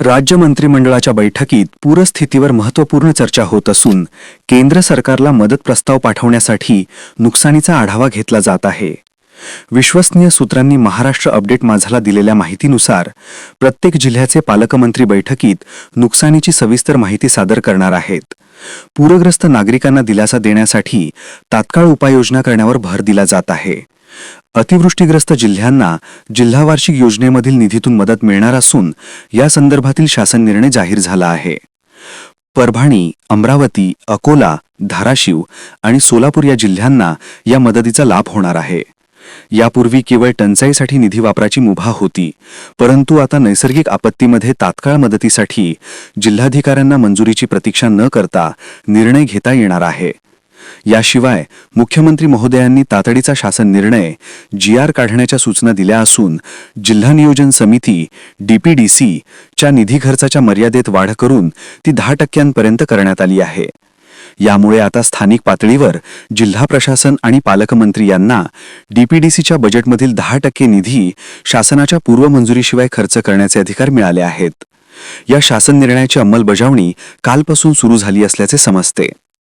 राज्य मंत्रिमंडळाच्या बैठकीत पूरस्थितीवर महत्त्वपूर्ण चर्चा होत असून केंद्र सरकारला मदत प्रस्ताव पाठवण्यासाठी नुकसानीचा आढावा घेतला जात आहे. विश्वसनीय सूत्रांनी महाराष्ट्र अपडेट माझाला दिलेल्या माहितीनुसार प्रत्येक जिल्ह्याचे पालकमंत्री बैठकीत नुकसानीची सविस्तर माहिती सादर करणार आहेत. पूरग्रस्त नागरिकांना दिलासा देण्यासाठी तात्काळ उपाययोजना करण्यावर भर दिला जात आहे. अतिवृष्टीग्रस्त जिल्ह्यांना जिल्हा वार्षिक योजनेमधील निधीतून मदत मिळणार असून या संदर्भातील शासन निर्णय जाहीर झाला आहे. परभणी अमरावती अकोला धाराशिव आणि सोलापूर या जिल्ह्यांना या मदतीचा लाभ होणार आहे. यापूर्वी केवळ टंचाईसाठी निधी वापराची मुभा होती परंतु आता नैसर्गिक आपत्तीमध्ये तात्काळ मदतीसाठी जिल्हाधिकाऱ्यांना मंजुरीची प्रतीक्षा न करता निर्णय घेता येणार आहे. याशिवाय मुख्यमंत्री महोदयांनी तातडीचा शासन निर्णय जी आर काढण्याच्या सूचना दिल्या असून जिल्हा नियोजन समिती डीपीडीसी च्या निधी खर्चाच्या मर्यादेत वाढ करून ती दहा टक्क्यांपर्यंत करण्यात आली आहे. यामुळे आता स्थानिक पातळीवर जिल्हा प्रशासन आणि पालकमंत्री यांना डीपीडीसीच्या बजेटमधील दहा टक्के निधी शासनाच्या पूर्वमंजुरीशिवाय खर्च करण्याचे अधिकार मिळाले आहेत. या शासन निर्णयाची अंमलबजावणी कालपासून सुरू झाली असल्याचे समजते.